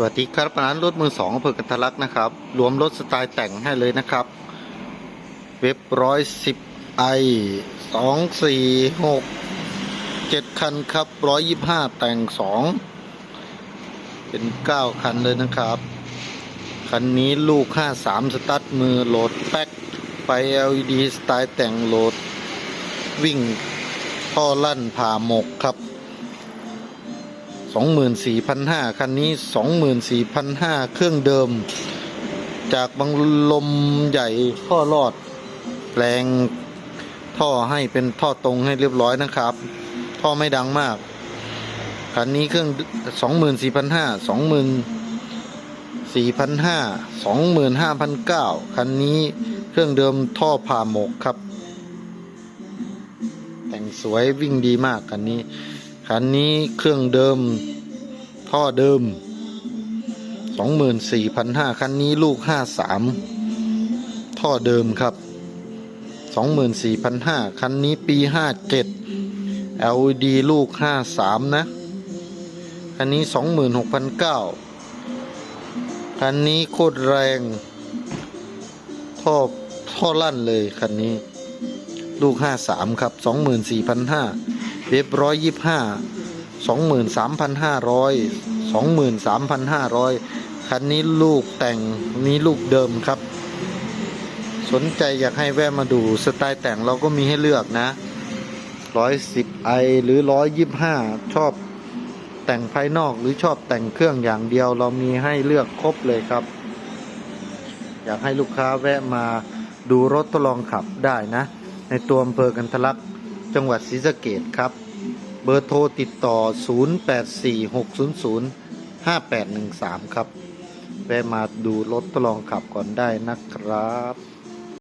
สวัสดีครับร้านรถมือสองอำเภอกันทลักนะครับ รวมรถสไตล์แต่งให้เลยนะครับ เว็บร้อยสิบไอสองสี่หกเจ็ดคันครับร้อยยี่ห้าแต่งสองเป็นเก้าคันเลยนะครับ คันนี้ลูกห้าสามสตาร์ทมือโหลดแป๊กไฟ LED สไตล์แต่งโหลด วิ่งท่อลั่นผ่าหมกครับ 24,500 คันนี้ 24,500 เครื่องเดิม จากบังลมใหญ่ท่อรอดแปลงท่อให้เป็นท่อตรงให้เรียบร้อยนะครับ ท่อไม่ดังมาก คันนี้เครื่อง 24,500 24,500 25,900 คันนี้เครื่องเดิมท่อผ่าหมกครับ แต่งสวยวิ่งดีมากคันนี้ คันนี้เครื่องเดิมท่อเดิม 24,500คันนี้ลูก 53 ท่อเดิมครับ 24,500คันนี้ปี 57 LED ลูก 53 นะ คันนี้ 26,900คันนี้โคตรแรง ท่อท่อลั่นเลยคันนี้ ลูก 53 ครับ 24,500 เว็บร้อยยี่ห้าสองหมื่นสามพันห้าร้อยสองหมื่นสามพันห้าร้อยคันนี้ลูกแต่งนี้ลูกเดิมครับ สนใจอยากให้แวะมาดูสไตล์แต่งเราก็มีให้เลือกนะร้อยสิบไอหรือร้อยยี่ห้าชอบแต่งภายนอกหรือชอบแต่งเครื่องอย่างเดียวเรามีให้เลือกครบเลยครับ อยากให้ลูกค้าแวะมาดูรถทดลองขับได้นะ ในตัวอำเภอกันทลักษ จังหวัดศรีสะเกดครับ เบอร์โทรติดต่อ 0846005813 ครับแวะมาดูรถทดลองขับก่อนได้นะครับ